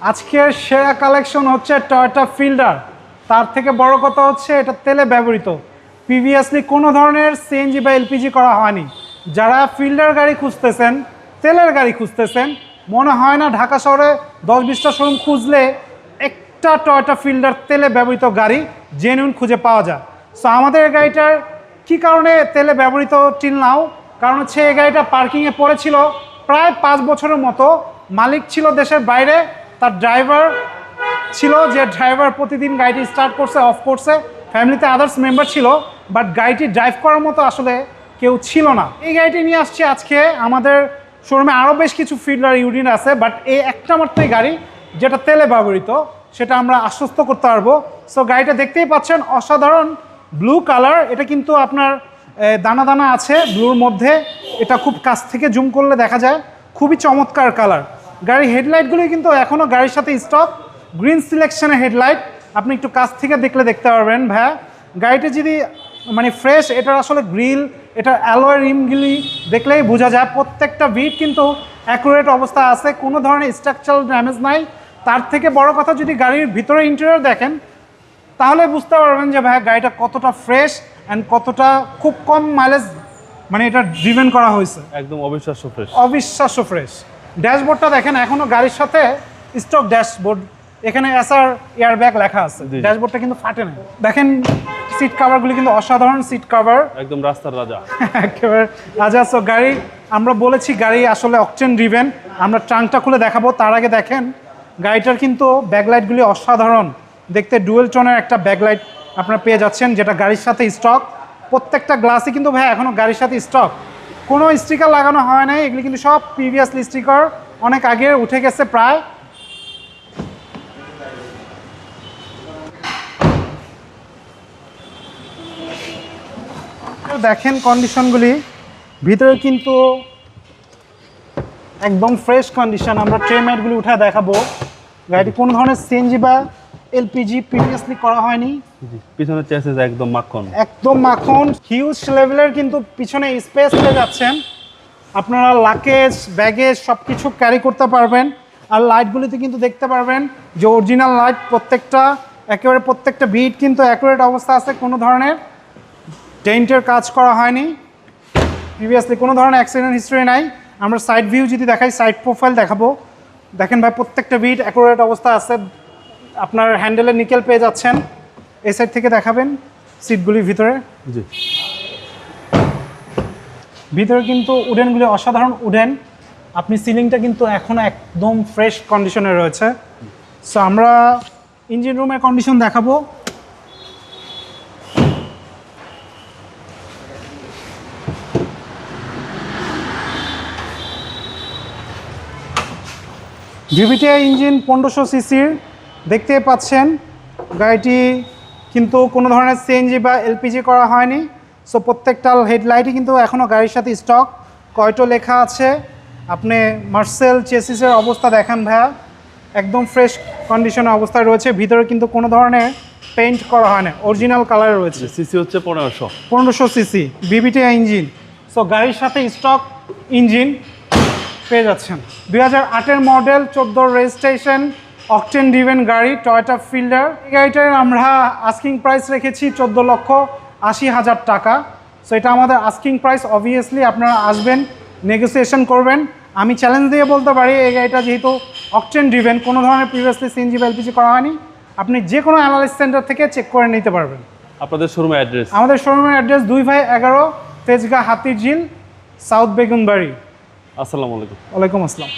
আজকের সেরা কালেকশন হচ্ছে টয়োটা ফিল্ডার তার থেকে বড় কথা হচ্ছে এটা তেলে ব্যবহৃত। প্রিভিয়াসলি কোনো ধরনের সিএনজি বা এলপিজি করা হয়নি। যারা ফিল্ডার গাড়ি খুঁজতেছেন, তেলের গাড়ি খুঁজতেছেন, মনে হয় না ঢাকা শহরে দশ বিশটা শোরুম খুঁজলে একটা টয়োটা ফিল্ডার তেলে ব্যবহৃত গাড়ি জেনুইন খুঁজে পাওয়া যায়। সো আমাদের গাড়িটার কী কারণে তেলে ব্যবহৃত টিল নাও কারণ হচ্ছে এই গাড়িটা পার্কিংয়ে পড়েছিল প্রায় পাঁচ বছরের মতো। মালিক ছিল দেশের বাইরে। তার ড্রাইভার ছিল যে ড্রাইভার প্রতিদিন গাড়িটি স্টার্ট করছে অফ করছে। ফ্যামিলিতে আদার্স মেম্বার ছিল বাট গাড়িটি ড্রাইভ করার মতো আসলে কেউ ছিল না। এই গাড়িটি নিয়ে আসছি আজকে। আমাদের শোরুমে আরও বেশ কিছু ফিল্ডার ইউনিট আছে বাট এই একটা মাত্রই গাড়ি, যেটা তেলে ব্যবহৃত, সেটা আমরা আশ্বস্ত করতে পারব। সো গাড়িটা দেখতেই পাচ্ছেন, অসাধারণ ব্লু কালার এটা কিন্তু আপনার দানা দানা আছে ব্লুর মধ্যে। এটা খুব কাছ থেকে জুম করলে দেখা যায়। খুবই চমৎকার কালার গাড়ির হেডলাইটগুলি কিন্তু এখনও গাড়ির সাথে স্টক গ্রিন সিলেকশনের হেডলাইট আপনি একটু কাছ থেকে দেখলে দেখতে পারবেন ভাইয়া। গাড়িটা যদি মানে ফ্রেশ এটার আসলে গ্রিল এটার অ্যালয় রিমগুলি দেখলেই বোঝা যায়। প্রত্যেকটা বিট কিন্তু অ্যাকুরেট অবস্থা আছে কোনো ধরনের স্ট্রাকচারাল ড্যামেজ নাই। তার থেকে বড় কথা যদি গাড়ির ভিতরে ইন্টেরিয়র দেখেন তাহলে বুঝতে পারবেন যে ভাই গাড়িটা কতটা ফ্রেশ অ্যান্ড কতটা খুব কম মাইলেজ মানে এটা ড্রিভেন করা হয়েছে। একদম অবিশ্বাস্য ফ্রেশ অবিশ্বাস্য ফ্রেশ ড্যাশবোর্ডটা দেখেন এখনও গাড়ির সাথে স্টক ড্যাশবোর্ড এখানে এসআর এয়ার ব্যাগ লেখা আছে। ড্যাশবোর্ডটা কিন্তু ফাটে না। দেখেন সিট কাভারগুলি কিন্তু অসাধারণ সিট কাভার একদম রাস্তার রাজা। একেবারে রাজা। সো গাড়ি আমরা বলেছি গাড়ি আসলে অকটেন ড্রিভেন আমরা ট্রাঙ্কটা খুলে দেখাবো। তার আগে দেখেন গাড়িটার কিন্তু ব্যাকলাইটগুলি অসাধারণ। দেখতে ডুয়েল টোনের একটা ব্যাকলাইট আপনারা পেয়ে যাচ্ছেন যেটা গাড়ির সাথে স্টক প্রত্যেকটা গ্লাসই কিন্তু ভাই এখনও গাড়ির সাথে স্টক কোনো স্টিকার লাগানো হয় নাই, এগুলি কিন্তু সব প্রিভিয়াসলি স্টিকার অনেক আগে উঠে গেছে প্রায়। দেখেন কন্ডিশনগুলি ভিতরে কিন্তু একদম ফ্রেশ কন্ডিশন আমরা ট্রে ম্যাটগুলি উঠে দেখাবো। গাড়িটি কোনো ধরনের সিএনজি বা এলপিজি প্রিভিয়াসলি করা হয়নি। জি পিছনের চেসিস একদম মাখন। একদম মাখন হিউজ লেভেলের কিন্তু পিছনে স্পেস পেয়ে যাচ্ছেন। আপনারা লাকেজ ব্যাগেজ সব কিছু ক্যারি করতে পারবেন। আর লাইটগুলিতে কিন্তু দেখতে পারবেন যে অরিজিনাল লাইট প্রত্যেকটা একেবারে প্রত্যেকটা বিট কিন্তু অ্যাকুরেট অবস্থা আছে কোনো ধরনের ডেন্টের কাজ করা হয়নি। প্রিভিয়াসলি কোনো ধরনের অ্যাক্সিডেন্ট হিস্ট্রি নাই। আমরা সাইড ভিউ যদি দেখাই সাইড প্রোফাইল দেখাবো। দেখেন ভাই প্রত্যেকটা বিট অ্যাকুরেট অবস্থা আছে। আপনার হ্যান্ডেলে নিকেল পেয়ে যাচ্ছেন। এই সাইড থেকে দেখাবেন সিটগুলির ভিতরে। জি। ভিতরে কিন্তু উডেনগুলি অসাধারণ উডেন। আপনি সিলিংটা কিন্তু এখনও একদম ফ্রেশ কন্ডিশনে রয়েছে। সো আমরা ইঞ্জিন রুমের কন্ডিশন দেখাবো। ভিভিটিআই ইঞ্জিন পনেরোশো সিসির দেখতে পাচ্ছেন গাড়িটি কিন্তু কোনো ধরনের সিএনজি বা এলপিজি করা হয়নি। সো প্রত্যেকটা হেডলাইটই কিন্তু এখনও গাড়ির সাথে স্টক কয়টো লেখা আছে? আপনি মার্সেল চেসিসের অবস্থা দেখান ভাইয়া। একদম ফ্রেশ কন্ডিশনের অবস্থায় রয়েছে। ভিতরে কিন্তু কোনো ধরনের পেইন্ট করা হয় না অরিজিনাল কালারে রয়েছে সিসি হচ্ছে পনেরোশো। পনেরোশো সিসি বিবিটি ইঞ্জিন সো গাড়ির সাথে স্টক ইঞ্জিন পেয়ে যাচ্ছেন। দুই হাজার আটের মডেল চোদ্দ রেজিস্ট্রেশন অকটেন ডিভেন গাড়ি টয়টা ফিল্ডার। এই গাড়িটার আমরা আস্কিং প্রাইস রেখেছি চোদ্দ লক্ষ আশি হাজার টাকা। সো এটা আমাদের আস্কিং প্রাইস অবভিয়াসলি আপনারা আসবেন নেগোসিয়েশন করবেন। আমি চ্যালেঞ্জ দিয়ে বলতে পারি এই গাড়িটা যেহেতু অকটেন ডিভেন কোনো ধরনের প্রিভিয়াসলি সিএনজি বা এলপিজি করা হয়নি। আপনি যে কোনো অ্যানালিস সেন্টার থেকে চেক করে নিতে পারবেন। আপনাদের শোরুমের অ্যাড্রেস আমাদের শোরুমের অ্যাড্রেস দুই ভাই এগারো তেজগা হাতির ঝিল সাউথ বেগুনবাড়ি। আসসালামু আলাইকুম। ওয়ালাইকুম আসসালাম।